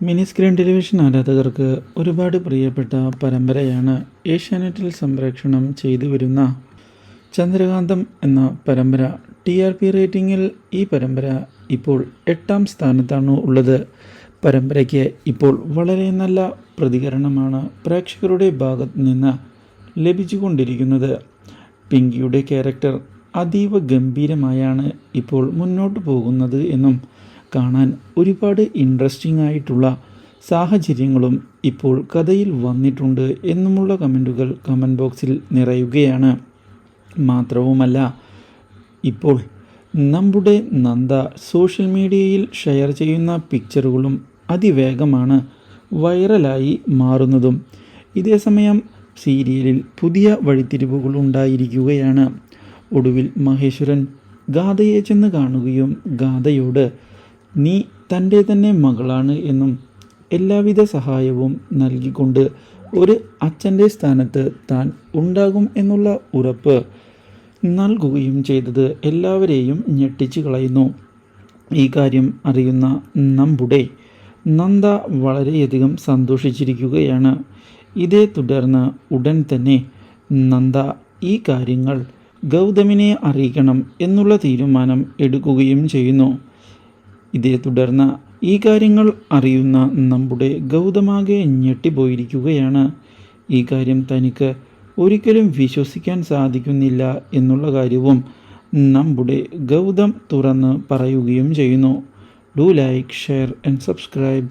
Mini screen television ആരാധകർക്ക് ഒരുപാട് പ്രിയപ്പെട്ട പരമ്പരയാണ് ഏഷ്യാനെറ്റിൽ സംപ്രേക്ഷണം ചെയ്തു വരുന്ന ചന്ദ്രകാന്തം എന്ന പരമ്പര. ടി ആർ പി റേറ്റിംഗിൽ ഈ പരമ്പര ഇപ്പോൾ എട്ടാം സ്ഥാനത്താണ് ഉള്ളത്. പരമ്പരയ്ക്ക് ഇപ്പോൾ വളരെ നല്ല പ്രതികരണമാണ് പ്രേക്ഷകരുടെ ഭാഗത്ത് നിന്ന് ലഭിച്ചുകൊണ്ടിരിക്കുന്നത്. പിങ്കിയുടെ ക്യാരക്ടർ അതീവ ഗംഭീരമായാണ് ഇപ്പോൾ മുന്നോട്ട് പോകുന്നത് എന്നും കാണാൻ ഒരുപാട് ഇൻട്രസ്റ്റിംഗ് ആയിട്ടുള്ള സാഹചര്യങ്ങളും ഇപ്പോൾ കഥയിൽ വന്നിട്ടുണ്ട് എന്നുമുള്ള കമന്റുകൾ കമന്റ് ബോക്സിൽ നിറയുകയാണ്. മാത്രവുമല്ല ഇപ്പോൾ നമ്മുടെ നന്ദ സോഷ്യൽ മീഡിയയിൽ ഷെയർ ചെയ്യുന്ന പിക്ചറുകളും അതിവേഗമാണ് വൈറലായി മാറുന്നതും. ഇതേസമയം സീരിയലിൽ പുതിയ വഴിത്തിരിവുകൾ ഉണ്ടായിരിക്കുകയാണ്. ഒടുവിൽ മഹേശ്വരൻ ഗാഥയെ ചെന്ന് കാണുകയും ഗാഥയോട് നീ തന്റെ തന്നെ മകളാണ് എന്നും എല്ലാവിധ സഹായവും നൽകിക്കൊണ്ട് ഒരു അച്ഛന്റെ സ്ഥാനത്ത് താൻ ഉണ്ടാകും എന്നുള്ള ഉറപ്പ് നൽകുകയും ചെയ്തത് എല്ലാവരെയും ഞെട്ടിച്ചു കളയുന്നു. ഈ കാര്യം അറിയുന്ന നമ്മുടെ നന്ദ വളരെയധികം സന്തോഷിച്ചിരിക്കുകയാണ്. ഇതേ തുടർന്ന് ഉടൻ തന്നെ നന്ദ ഈ കാര്യങ്ങൾ ഗൗതമിനെ അറിയിക്കണം എന്നുള്ള തീരുമാനം എടുക്കുകയും ചെയ്യുന്നു. ഇതേ തുടർന്ന് ഈ കാര്യങ്ങൾ അറിയുന്ന നമ്മുടെ ഗൗതമാകെ ഞെട്ടിപ്പോയിരിക്കുകയാണ്. ഈ കാര്യം തനിക്ക് ഒരിക്കലും വിശ്വസിക്കാൻ സാധിക്കുന്നില്ല എന്നുള്ള കാര്യവും നമ്മുടെ ഗൗതം തുറന്ന് പറയുകയും ചെയ്യുന്നു. Do like share and subscribe